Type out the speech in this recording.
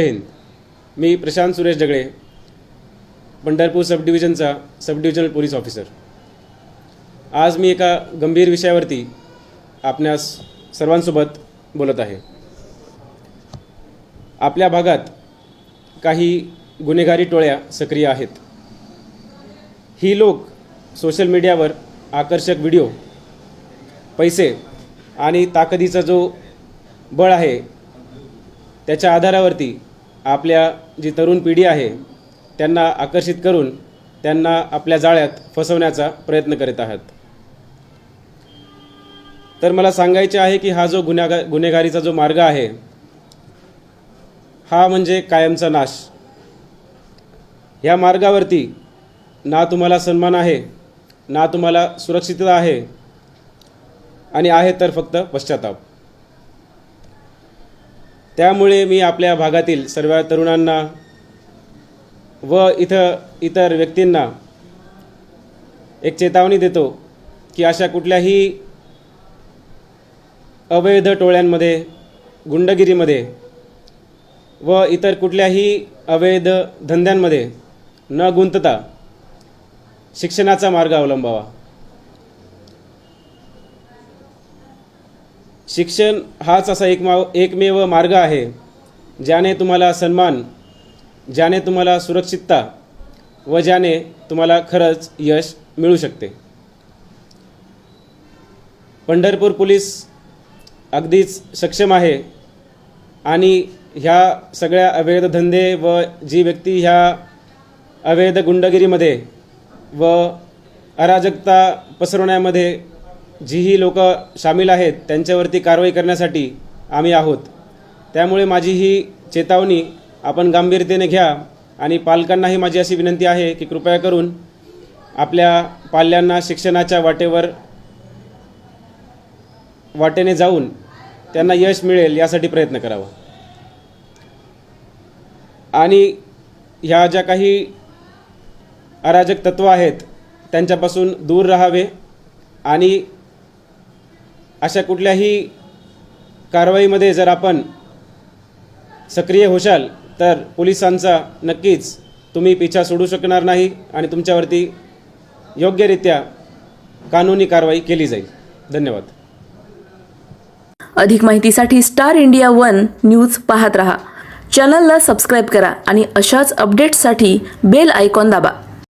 मी Prashant Suresh Jagale Pandharpur sub डिव्हिजनचा sub divisional police officer आज मी एका गंभीर विषयावरती आपणास सर्वांसोबत बोलत आहे. आपल्या भागात काही गुन्हेगारी टोळ्या सक्रिय आहेत. ही लोक सोशल मीडियावर आकर्षक व्हिडिओ पैसे आणि ताकदीचा जो बळ आहे त्याच्या आधारावरती आपल्या जी तरुण पिढी आहे त्यांना आकर्षित करून त्यांना आपल्या जाळ्यात फसवण्याचा प्रयत्न करीत आहात. तर मला सांगायचे आहे की हा जो गुन्हेगा गुन्हेगारीचा जो मार्ग आहे हा म्हणजे कायमचा नाश. ह्या मार्गावरती ना तुम्हाला सन्मान आहे ना तुम्हाला सुरक्षितता आहे आणि आहे तर फक्त पश्चाताप. त्यामुळे मी आपल्या भागातील सर्व तरुणांना व इथं इतर व्यक्तींना एक चेतावणी देतो की अशा कुठल्याही अवैध टोळ्यांमध्ये गुंडगिरीमध्ये व इतर कुठल्याही अवैध धंद्यांमध्ये न गुंतता शिक्षणाचा मार्ग अवलंबावा. शिक्षण हाच असा एकमाव एकमेव मार्ग आहे ज्याने तुम्हाला सन्मान ज्याने तुम्हाला सुरक्षितता व ज्याने तुम्हाला खरंच यश मिळू शकते. पंढरपूर पोलीस अगदीच सक्षम आहे आणि ह्या सगळ्या अवैध धंदे व जी व्यक्ती ह्या अवैध गुंडगिरीमध्ये व अराजकता पसरवण्यामध्ये जीही लोक सामील आहेत त्यांच्यावरती कारवाई करण्यासाठी आम्ही आहोत. त्यामुळे माझी ही चेतावणी आपण गांभीर्यतेने घ्या आणि पालकांनाही माझी अशी विनंती आहे की कृपया करून आपल्या पाल्यांना शिक्षणाच्या वाटेवर वाटेने जाऊन त्यांना यश मिळेल यासाठी प्रयत्न करावा. आणि ह्या ज्या काही अराजक तत्व आहेत त्यांच्यापासून दूर राहावे आणि अशा कुठल्याही कारवाईमध्ये जर आपण सक्रिय होशाल तर पोलिसांचा नक्कीच तुम्ही पिछा सोडू शकणार नाही आणि तुमच्यावरती योग्यरित्या कानूनी कारवाई केली जाईल. धन्यवाद. अधिक माहितीसाठी स्टार इंडिया वन न्यूज पाहत रहा. चॅनलला सबस्क्राईब करा आणि अशाच अपडेट्ससाठी बेल आयकॉन दाबा.